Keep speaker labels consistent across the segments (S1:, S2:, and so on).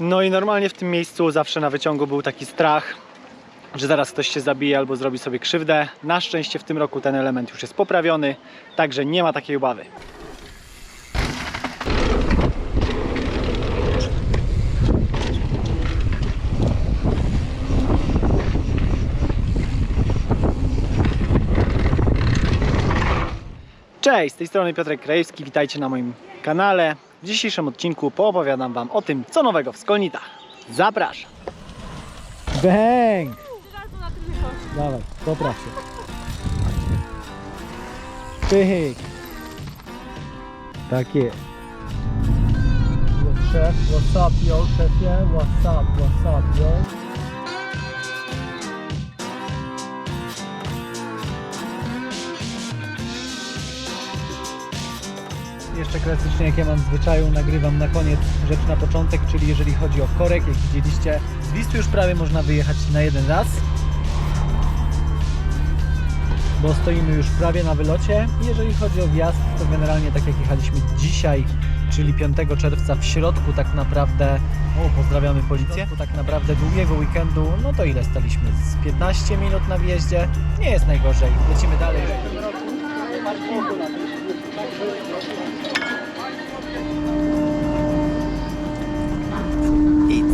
S1: No i normalnie w tym miejscu zawsze na wyciągu był taki strach, że zaraz ktoś się zabije albo zrobi sobie krzywdę. Na szczęście w tym roku ten element już jest poprawiony, także nie ma takiej obawy. Cześć, z tej strony Piotrek Krajewski, witajcie na moim kanale. W dzisiejszym odcinku poopowiadam Wam o tym, co nowego w Skolnitach. Zapraszam! Bang! Dawaj, popraw się. Pyk! Tak jest. Szef, what's up yo, szefie? What's up, what's up yo? Jeszcze klasycznie jak ja mam w zwyczaju, nagrywam na koniec rzecz na początek, czyli jeżeli chodzi o korek, jak widzieliście, z Wisły już prawie można wyjechać na jeden raz. Bo stoimy już prawie na wylocie. Jeżeli chodzi o wjazd, to generalnie tak jak jechaliśmy dzisiaj, czyli 5 czerwca w środku tak naprawdę, o pozdrawiamy policję, tak naprawdę długiego weekendu, no to ile staliśmy? Z 15 minut na wjeździe? Nie jest najgorzej. Lecimy dalej. I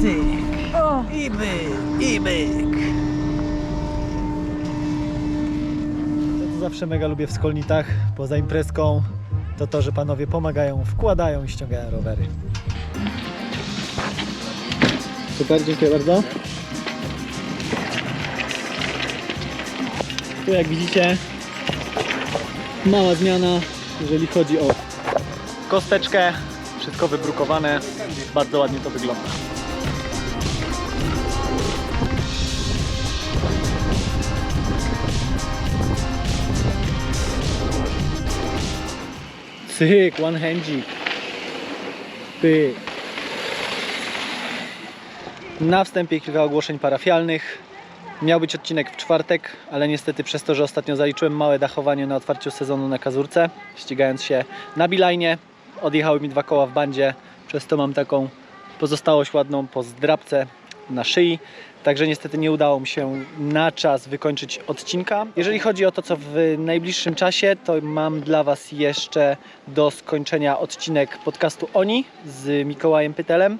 S1: cyk. I myk. I myk. To, co zawsze mega lubię w Skolnitach, poza imprezką, to to, że panowie pomagają, wkładają i ściągają rowery. Super, dziękuję bardzo. Tu jak widzicie, mała zmiana, jeżeli chodzi o kosteczkę. Wszystko wybrukowane, bardzo ładnie to wygląda. Cyk, one handzik. Pyk. Na wstępie kilka ogłoszeń parafialnych. Miał być odcinek w czwartek, ale niestety przez to, że ostatnio zaliczyłem małe dachowanie na otwarciu sezonu na Kazurce, ścigając się na Bilajnie, odjechały mi dwa koła w bandzie, przez to mam taką pozostałość ładną po zdrabce na szyi. Także niestety nie udało mi się na czas wykończyć odcinka. Jeżeli chodzi o to, co w najbliższym czasie, to mam dla Was jeszcze do skończenia odcinek podcastu Oni z Mikołajem Pytelem,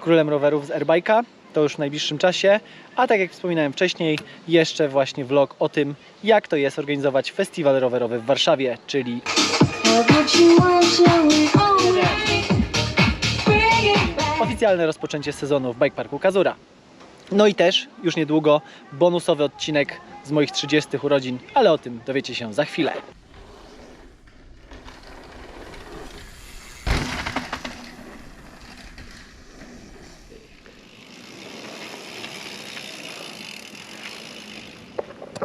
S1: królem rowerów z Airbike'a. To już w najbliższym czasie. A tak jak wspominałem wcześniej, jeszcze właśnie vlog o tym, jak to jest organizować festiwal rowerowy w Warszawie, czyli oficjalne rozpoczęcie sezonu w Bike Parku Kazura. No i też już niedługo bonusowy odcinek z moich 30 urodzin, ale o tym dowiecie się za chwilę.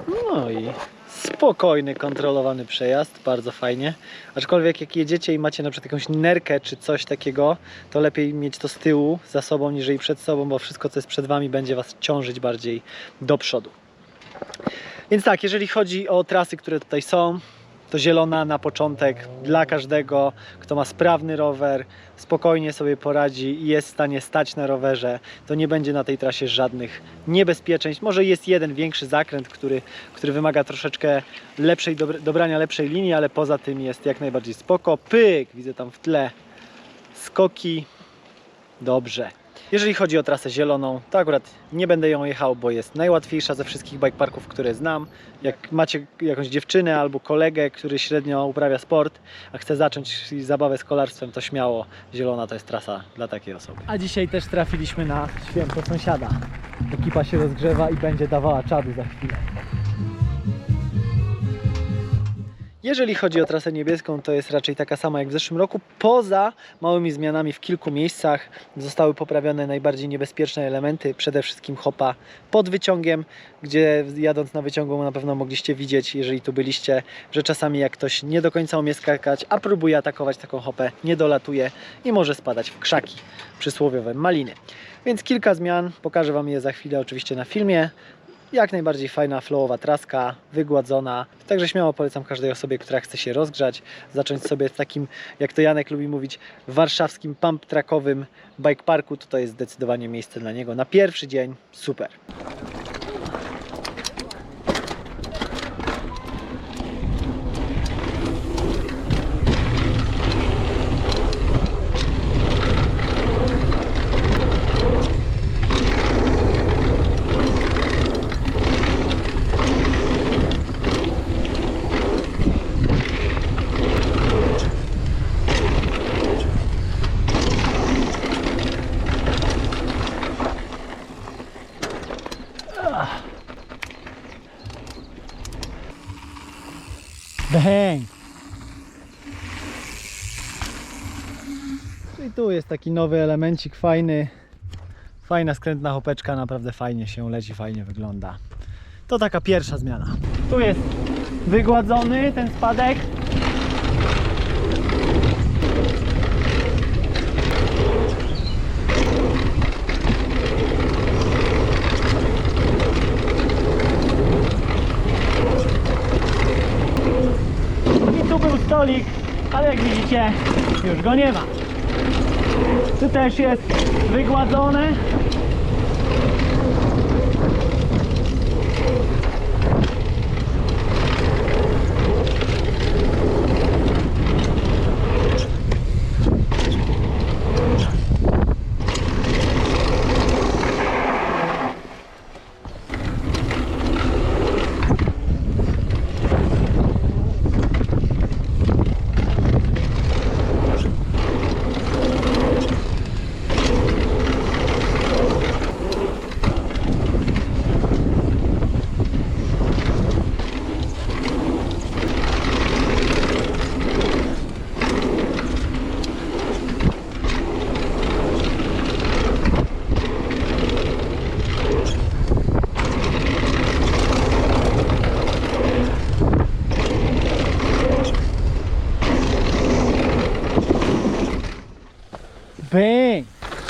S1: No i spokojny, kontrolowany przejazd, bardzo fajnie. Aczkolwiek jak jedziecie i macie na przykład jakąś nerkę czy coś takiego, to lepiej mieć to z tyłu za sobą niżeli przed sobą, bo wszystko co jest przed Wami będzie Was ciążyć bardziej do przodu. Więc tak, jeżeli chodzi o trasy, które tutaj są, to zielona na początek dla każdego, kto ma sprawny rower, spokojnie sobie poradzi i jest w stanie stać na rowerze. To nie będzie na tej trasie żadnych niebezpieczeństw. Może jest jeden większy zakręt, który, który wymaga troszeczkę lepszej, dobra- dobrania lepszej linii, ale poza tym jest jak najbardziej spoko. Pyk, widzę tam w tle skoki. Dobrze. Jeżeli chodzi o trasę zieloną, to akurat nie będę ją jechał, bo jest najłatwiejsza ze wszystkich bike parków, które znam. Jak macie jakąś dziewczynę albo kolegę, który średnio uprawia sport, a chce zacząć zabawę z kolarstwem, to śmiało zielona to jest trasa dla takiej osoby. A dzisiaj też trafiliśmy na święto sąsiada. Ekipa się rozgrzewa i będzie dawała czadu za chwilę. Jeżeli chodzi o trasę niebieską, to jest raczej taka sama jak w zeszłym roku. Poza małymi zmianami w kilku miejscach zostały poprawione najbardziej niebezpieczne elementy, przede wszystkim hopa pod wyciągiem, gdzie jadąc na wyciągu na pewno mogliście widzieć, jeżeli tu byliście, że czasami jak ktoś nie do końca umie skakać, a próbuje atakować taką hopę, nie dolatuje i może spadać w krzaki, przysłowiowe maliny. Więc kilka zmian, pokażę Wam je za chwilę oczywiście na filmie. Jak najbardziej fajna, flowowa traska, wygładzona. Także śmiało polecam każdej osobie, która chce się rozgrzać, zacząć sobie w takim, jak to Janek lubi mówić, warszawskim pump trackowym bike parku. To jest zdecydowanie miejsce dla niego. Na pierwszy dzień super. Bang! No I tu jest taki nowy elemencik fajny. Fajna skrętna hopeczka, naprawdę fajnie się leci, fajnie wygląda. To taka pierwsza zmiana. Tu jest wygładzony ten spadek. I tu był stolik, ale jak już go nie ma. Tu też jest wygładzone.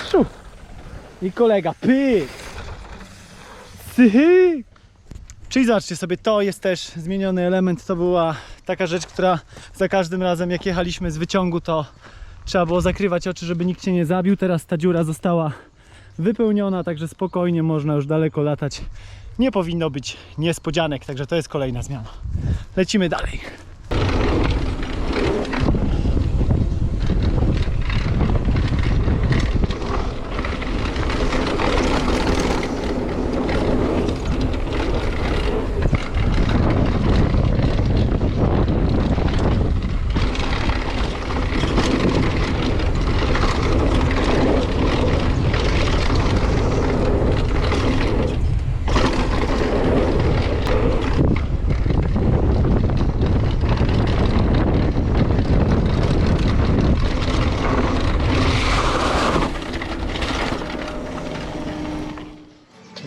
S1: Szu. I kolega, pyk! Syhy! Czyli zobaczcie sobie, to jest też zmieniony element. To była taka rzecz, która za każdym razem jak jechaliśmy z wyciągu, to trzeba było zakrywać oczy, żeby nikt się nie zabił. Teraz ta dziura została wypełniona, także spokojnie można już daleko latać. Nie powinno być niespodzianek, także to jest kolejna zmiana. Lecimy dalej.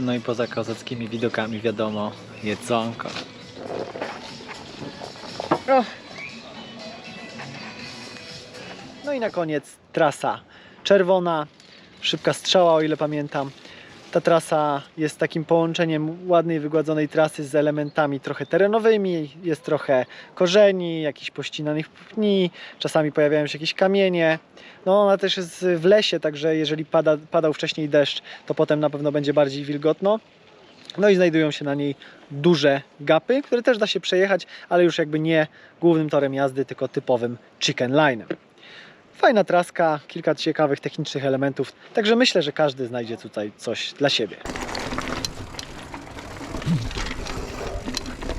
S1: No i poza kozackimi widokami wiadomo, jedzonko. No i na koniec trasa czerwona, szybka strzała o ile pamiętam. Ta trasa jest takim połączeniem ładnej, wygładzonej trasy z elementami trochę terenowymi, jest trochę korzeni, jakichś pościnanych pni, czasami pojawiają się jakieś kamienie. No ona też jest w lesie, także jeżeli pada, padał wcześniej deszcz, to potem na pewno będzie bardziej wilgotno. No i znajdują się na niej duże gapy, które też da się przejechać, ale już jakby nie głównym torem jazdy, tylko typowym chicken line'em. Fajna traska, kilka ciekawych technicznych elementów, także myślę, że każdy znajdzie tutaj coś dla siebie.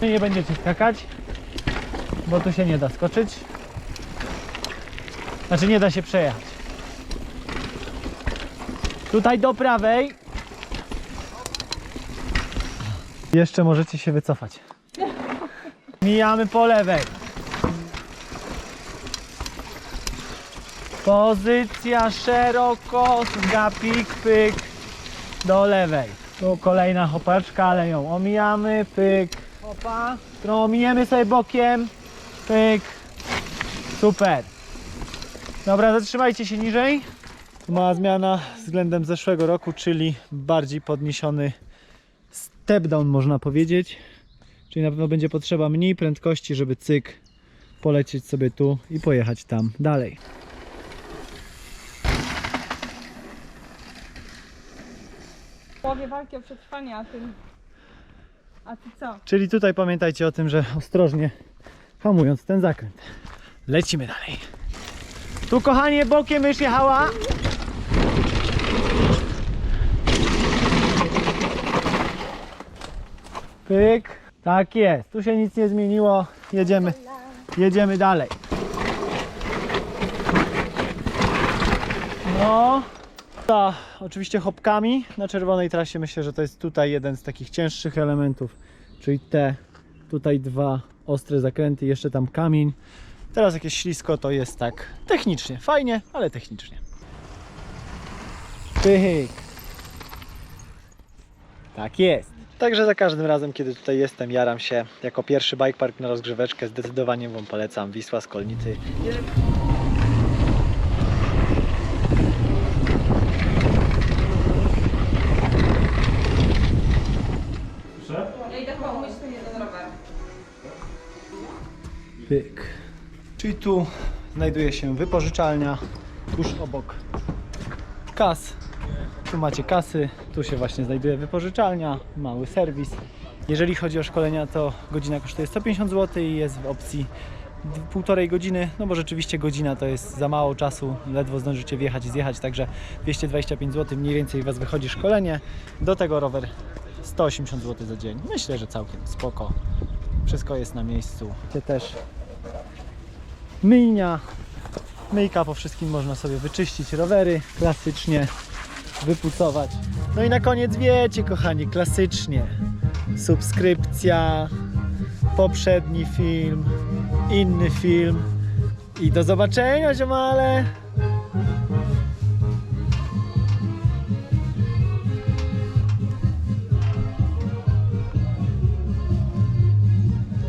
S1: Nie będziecie skakać, bo tu się nie da skoczyć. Znaczy nie da się przejechać. Tutaj do prawej. Jeszcze możecie się wycofać. Mijamy po lewej. Pozycja szeroko, gapik, pyk do lewej. Tu kolejna hopaczka, ale ją omijamy, pyk, hopa, którą ominiemy sobie bokiem, pyk, super. Dobra, zatrzymajcie się niżej. Tu mała zmiana względem zeszłego roku, czyli bardziej podniesiony step down można powiedzieć. Czyli na pewno będzie potrzeba mniej prędkości, żeby cyk polecieć sobie tu i pojechać tam dalej.
S2: W połowie walki o przetrwanie, a ty... A ty co?
S1: Czyli tutaj pamiętajcie o tym, że ostrożnie hamując ten zakręt. Lecimy dalej. Tu kochanie bokiem już jechała. Pyk. Tak jest. Tu się nic nie zmieniło. Jedziemy. Jedziemy dalej. No. Ta, oczywiście hopkami na czerwonej trasie myślę, że to jest tutaj jeden z takich cięższych elementów, czyli te tutaj dwa ostre zakręty, jeszcze tam kamień. Teraz jakieś ślisko to jest tak technicznie, fajnie, ale technicznie. Pyk. Tak jest. Także za każdym razem, kiedy tutaj jestem, jaram się. Jako pierwszy bike park na rozgrzeweczkę zdecydowanie Wam polecam Wisła z Kolnicy. Pyk. Czyli tu znajduje się wypożyczalnia, tuż obok kas. Tu macie kasy, tu się właśnie znajduje wypożyczalnia, mały serwis. Jeżeli chodzi o szkolenia, to godzina kosztuje 150 zł i jest w opcji półtorej godziny, no bo rzeczywiście godzina to jest za mało czasu, ledwo zdążycie wjechać i zjechać, także 225 zł mniej więcej Was wychodzi szkolenie. Do tego rower 180 zł za dzień. Myślę, że całkiem spoko. Wszystko jest na miejscu. Gdzie też myjnia. Myjka po wszystkim można sobie wyczyścić rowery klasycznie, wypucować. No i na koniec wiecie, kochani, klasycznie. Subskrypcja, poprzedni film, inny film. I do zobaczenia, ziomale!